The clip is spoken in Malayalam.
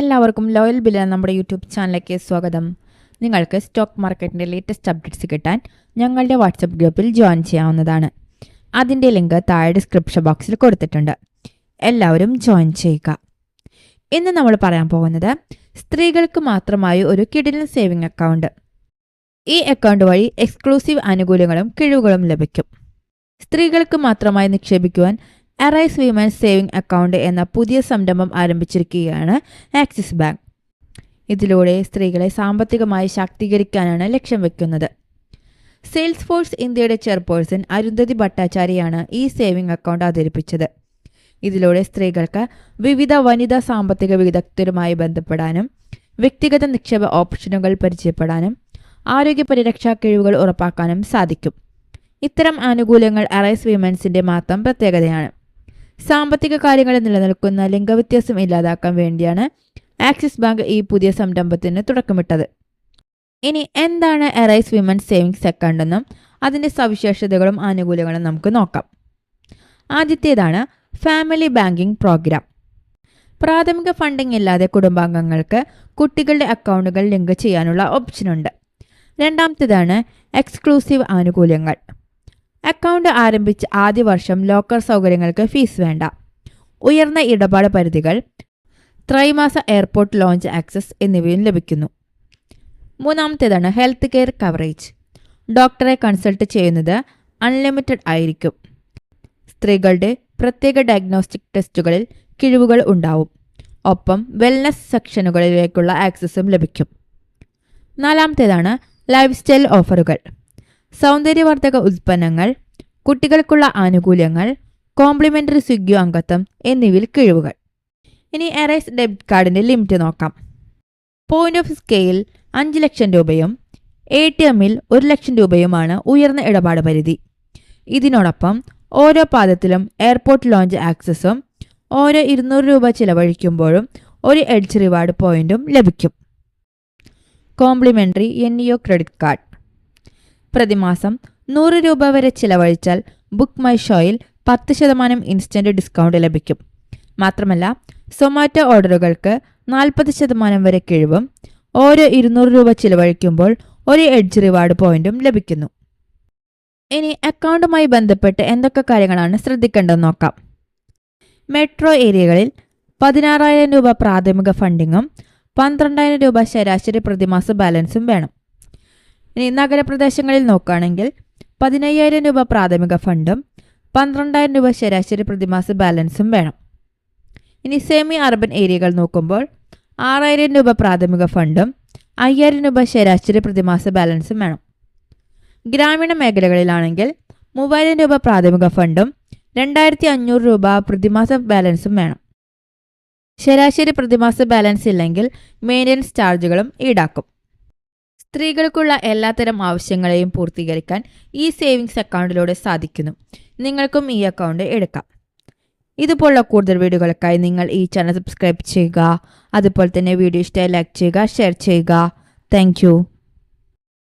എല്ലാവർക്കും ലോയൽ ബില്ല നമ്മുടെ യൂട്യൂബ് ചാനലിലേക്ക് സ്വാഗതം. നിങ്ങൾക്ക് സ്റ്റോക്ക് മാർക്കറ്റിന്റെ ലേറ്റസ്റ്റ് അപ്ഡേറ്റ്സ് കിട്ടാൻ ഞങ്ങളുടെ വാട്സപ്പ് ഗ്രൂപ്പിൽ ജോയിൻ ചെയ്യാവുന്നതാണ്. അതിന്റെ ലിങ്ക് താഴെ ഡിസ്ക്രിപ്ഷൻ ബോക്സിൽ കൊടുത്തിട്ടുണ്ട്. എല്ലാവരും ജോയിൻ ചെയ്യുക. ഇന്ന് നമ്മൾ പറയാൻ പോകുന്നത് സ്ത്രീകൾക്ക് മാത്രമായി ഒരു കിടിലൻ സേവിംഗ് അക്കൗണ്ട് ഈ അക്കൗണ്ട് വഴി എക്സ്ക്ലൂസീവ് ആനുകൂല്യങ്ങളും കിഴിവുകളും ലഭിക്കും. സ്ത്രീകൾക്ക് മാത്രമായി നിക്ഷേപിക്കുവാൻ അറൈസ് വിമൻ സേവിംഗ് അക്കൗണ്ട് എന്ന പുതിയ സംരംഭം ആരംഭിച്ചിരിക്കുകയാണ് ആക്സിസ് ബാങ്ക് ഇതിലൂടെ സ്ത്രീകളെ സാമ്പത്തികമായി ശാക്തീകരിക്കാനാണ് ലക്ഷ്യം വെക്കുന്നത്. സെയിൽസ് ഫോഴ്സ് ഇന്ത്യയുടെ ചെയർപേഴ്സൺ അരുന്ധതി ഭട്ടാചാര്യയാണ് ഈ സേവിംഗ് അക്കൗണ്ട് അവതരിപ്പിച്ചത്. ഇതിലൂടെ സ്ത്രീകൾക്ക് വിവിധ വനിതാ സാമ്പത്തിക വിദഗ്ധരുമായി ബന്ധപ്പെടാനും വ്യക്തിഗത നിക്ഷേപ ഓപ്ഷനുകൾ പരിചയപ്പെടാനും ആരോഗ്യ പരിരക്ഷാ കഴിവുകൾ ഉറപ്പാക്കാനും സാധിക്കും. ഇത്തരം ആനുകൂല്യങ്ങൾ അറൈസ് വിമൻസിന്റെ മാത്രം പ്രത്യേകതയാണ്. സാമ്പത്തിക കാര്യങ്ങളിൽ നിലനിൽക്കുന്ന ലിംഗവ്യത്യാസം ഇല്ലാതാക്കാൻ വേണ്ടിയാണ് ആക്സിസ് ബാങ്ക് ഈ പുതിയ സംരംഭത്തിന് തുടക്കമിട്ടത്. ഇനി എന്താണ് എറൈസ് വിമൻസ് സേവിങ്സ് അക്കൗണ്ട് എന്നും അതിന്റെ സവിശേഷതകളും ആനുകൂല്യങ്ങളും നമുക്ക് നോക്കാം. ആദ്യത്തേതാണ് ഫാമിലി ബാങ്കിംഗ് പ്രോഗ്രാം. പ്രാഥമിക ഫണ്ടിംഗ് ഇല്ലാതെ കുടുംബാംഗങ്ങൾക്ക് കുട്ടികളുടെ അക്കൗണ്ടുകൾ ലിങ്ക് ചെയ്യാനുള്ള ഓപ്ഷനുണ്ട്. രണ്ടാമത്തേതാണ് എക്സ്ക്ലൂസീവ് ആനുകൂല്യങ്ങൾ. അക്കൗണ്ട് ആരംഭിച്ച ആദ്യ വർഷം ലോക്കർ സൗകര്യങ്ങൾക്ക് ഫീസ് വേണ്ട. ഉയർന്ന ഇടപാട് പരിധികൾ ത്രൈമാസ എയർപോർട്ട് ലോഞ്ച് ആക്സസ് എന്നിവയും ലഭിക്കുന്നു. മൂന്നാമത്തേതാണ് ഹെൽത്ത് കെയർ കവറേജ്. ഡോക്ടറെ കൺസൾട്ട് ചെയ്യുന്നത് അൺലിമിറ്റഡ് ആയിരിക്കും. സ്ത്രീകളുടെ പ്രത്യേക ഡയഗ്നോസ്റ്റിക് ടെസ്റ്റുകളിൽ കിഴിവുകൾ ഉണ്ടാവും. ഒപ്പം വെൽനസ് സെക്ഷനുകളിലേക്കുള്ള ആക്സസും ലഭിക്കും. നാലാമത്തേതാണ് ലൈഫ് സ്റ്റൈൽ ഓഫറുകൾ. സൗന്ദര്യവർദ്ധക ഉൽപ്പന്നങ്ങൾ കുട്ടികൾക്കുള്ള ആനുകൂല്യങ്ങൾ കോംപ്ലിമെന്ററി സ്വിഗ്ഗി അംഗത്വം എന്നിവയിൽ കിഴിവുകൾ. ഇനി എറൈസ് ഡെബിറ്റ് കാർഡിന്റെ ലിമിറ്റ് നോക്കാം. പോയിന്റ് ഓഫ് സ്കെയിൽ അഞ്ച് ലക്ഷം രൂപയും എ ടി എമ്മിൽ ഒരു ലക്ഷം രൂപയുമാണ് ഉയർന്ന ഇടപാട് പരിധി. ഇതിനോടൊപ്പം ഓരോ പാദത്തിലും എയർപോർട്ട് ലോഞ്ച് ആക്സസും ഓരോ ഇരുന്നൂറ് രൂപ ചിലവഴിക്കുമ്പോഴും ഒരു എഡ്ജ് റിവാർഡ് പോയിന്റും ലഭിക്കും. Complimentary N E credit card പ്രതിമാസം നൂറ് രൂപ വരെ ചിലവഴിച്ചാൽ ബുക്ക് മൈ ഷോയിൽ പത്ത് ശതമാനം ഇൻസ്റ്റന്റ് ഡിസ്കൗണ്ട് ലഭിക്കും. മാത്രമല്ല സൊമാറ്റോ ഓർഡറുകൾക്ക് നാൽപ്പത് ശതമാനം വരെ കിഴിവും ഓരോ ഇരുന്നൂറ് രൂപ ചിലവഴിക്കുമ്പോൾ ഒരു എഡ്ജ് റിവാർഡ് പോയിന്റും ലഭിക്കുന്നു. ഇനി അക്കൗണ്ടുമായി ബന്ധപ്പെട്ട് എന്തൊക്കെ കാര്യങ്ങളാണ് ശ്രദ്ധിക്കേണ്ടതെന്ന് നോക്കാം. മെട്രോ ഏരിയകളിൽ പതിനാറായിരം രൂപ പ്രാഥമിക ഫണ്ടിങ്ങും പന്ത്രണ്ടായിരം രൂപ ശരാശരി പ്രതിമാസ ബാലൻസും വേണം. ഇനി നഗരപ്രദേശങ്ങളിൽ നോക്കുകയാണെങ്കിൽ പതിനയ്യായിരം രൂപ പ്രാഥമിക ഫണ്ടും പന്ത്രണ്ടായിരം രൂപ ശരാശരി പ്രതിമാസ ബാലൻസും വേണം. ഇനി സെമി അർബൻ ഏരിയകൾ നോക്കുമ്പോൾ ആറായിരം രൂപ പ്രാഥമിക ഫണ്ടും അയ്യായിരം രൂപ ശരാശരി പ്രതിമാസ ബാലൻസും വേണം. ഗ്രാമീണ മേഖലകളിലാണെങ്കിൽ മൂവായിരം രൂപ പ്രാഥമിക ഫണ്ടും രണ്ടായിരത്തി അഞ്ഞൂറ് രൂപ പ്രതിമാസ ബാലൻസും വേണം. ശരാശരി പ്രതിമാസ ബാലൻസ് ഇല്ലെങ്കിൽ മെയിന്റനൻസ് ചാർജുകളും ഈടാക്കും. സ്ത്രീകൾക്കുള്ള എല്ലാത്തരം ആവശ്യങ്ങളെയും പൂർത്തീകരിക്കാൻ ഈ സേവിങ്സ് അക്കൗണ്ടിലൂടെ സാധിക്കുന്നു. നിങ്ങൾക്കും ഈ അക്കൗണ്ട് എടുക്കാം. ഇതുപോലുള്ള കൂടുതൽ വീഡിയോകൾക്കായി നിങ്ങൾ ഈ ചാനൽ സബ്സ്ക്രൈബ് ചെയ്യുക. അതുപോലെ തന്നെ വീഡിയോ ഇഷ്ടമായി ലൈക്ക് ചെയ്യുക ഷെയർ ചെയ്യുക. താങ്ക്